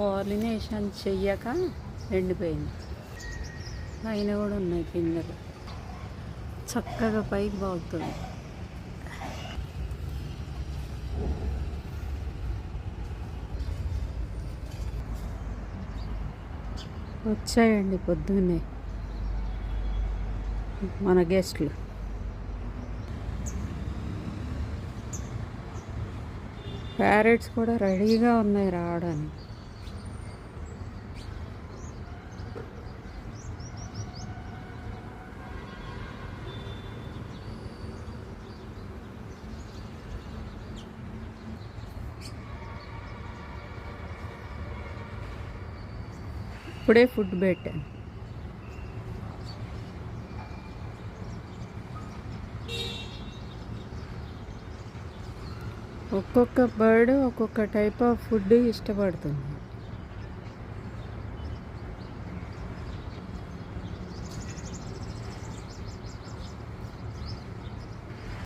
Pollination చెయ్యక ఎండిపోయింది. పైన కూడా ఉన్నాయి పిందెలు. చక్కగా పైకి బాగుతుంది వచ్చాయండి పొద్దున్నే మన గెస్ట్లు. ప్యారెట్స్ కూడా రెడీగా ఉన్నాయి రావడానికి. ఇప్పుడే ఫుడ్ పెట్టాను ఒక్కొక్క బర్డ్ ఒక్కొక్క టైప్ ఆఫ్ ఫుడ్ ఇష్టపడుతుంది.